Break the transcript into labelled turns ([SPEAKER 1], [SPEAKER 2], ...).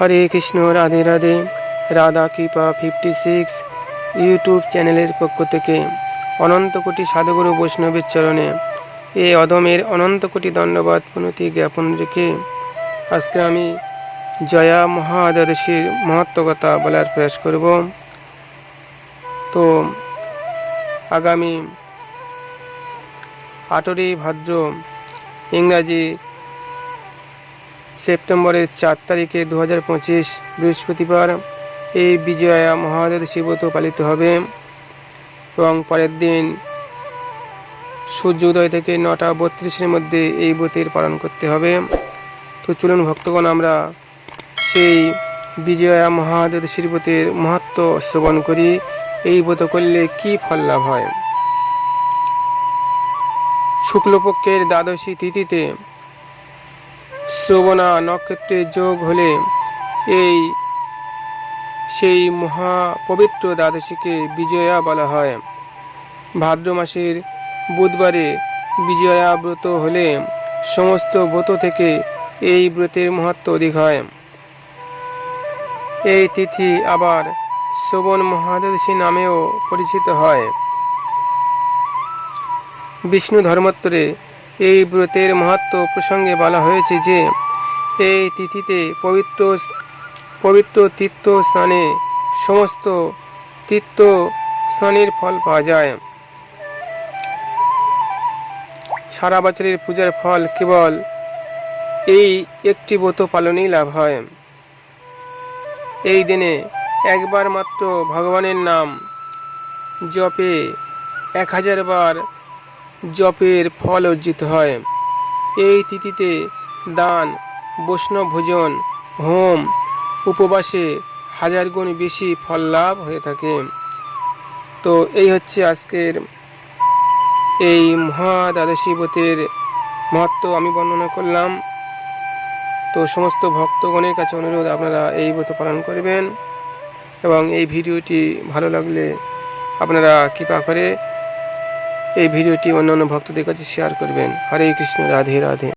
[SPEAKER 1] হরে কৃষ্ণ, রাধে রাধে। রাধা কৃপা fifty six YouTube চ্যানেলের পক্ষ থেকে অনন্ত কোটি সাধুগুরু বৈষ্ণবের চরণে এ অদমের অনন্ত কোটি দণ্ডবাদ পুনতি জ্ঞাপন রেখে আজকে আমি জয়া মহাদর্শীর মহত্ব কথা বলার প্রয়াস করব। তো আগামী আটই ভাদ্র ইংরাজি সেপ্টেম্বরের চার তারিখে দু হাজার পঁচিশ বৃহস্পতিবার এই বিজয়া মহাদশী ব্রত পালিত হবে এবং পরের দিন সূর্য উদয় থেকে নটা বত্রিশের মধ্যে এই ব্রতের পালন করতে হবে। তো চলুন ভক্তগণ, আমরা সেই বিজয়া মহাদশীর ব্রতের মহত্ব শ্রবণ করি। এই ব্রত করলে কি ফল লাভ হয়? শুক্লপক্ষের দ্বাদশী তিথিতে শ্রবণা নক্ষত্রের যোগ হলে এই, সেই মহা পবিত্র দ্বাদশীকে বিজয়া বলা হয়। ভাদ্র মাসের বুধবারে বিজয়া ব্রত হলে সমস্ত ব্রত থেকে এই ব্রতের মহত্ব অধিক হয়। এই তিথি আবার শ্রবণ মহাদশী নামেও পরিচিত হয়। বিষ্ণু ধর্মোত্তরে এই ব্রতের মহত্ব প্রসঙ্গে বলা হয়েছে যে, এই তিথিতে পবিত্র পবিত্র তীর্থ স্নানে সমস্ত তীর্থ স্নানের ফল পাওয়া যায়। সারা বছরের পূজার ফল কেবল এই একটি ব্রত পালনেই লাভ হয়। এই দিনে একবার মাত্র ভগবানের নাম জপে এক হাজার বার জপের ফল অর্জিত হয়। এই তিথিতে দান, বৈষ্ণব ভোজন, হোম, উপবাসে হাজার গুণ বেশি ফল লাভ হয়ে থাকে। তো এই হচ্ছে আজকের এই মহা দ্বাদশী ব্রতের মহত্ব আমি বর্ণনা করলাম। তো সমস্ত ভক্তগণের কাছে অনুরোধ, আপনারা এই ব্রত পালন করবেন এবং এই ভিডিওটি ভালো লাগলে আপনারা কৃপা করে এই ভিডিওটি অন্যান্য ভক্তদের কাছে শেয়ার করবেন। হরে কৃষ্ণ রাধে রাধে।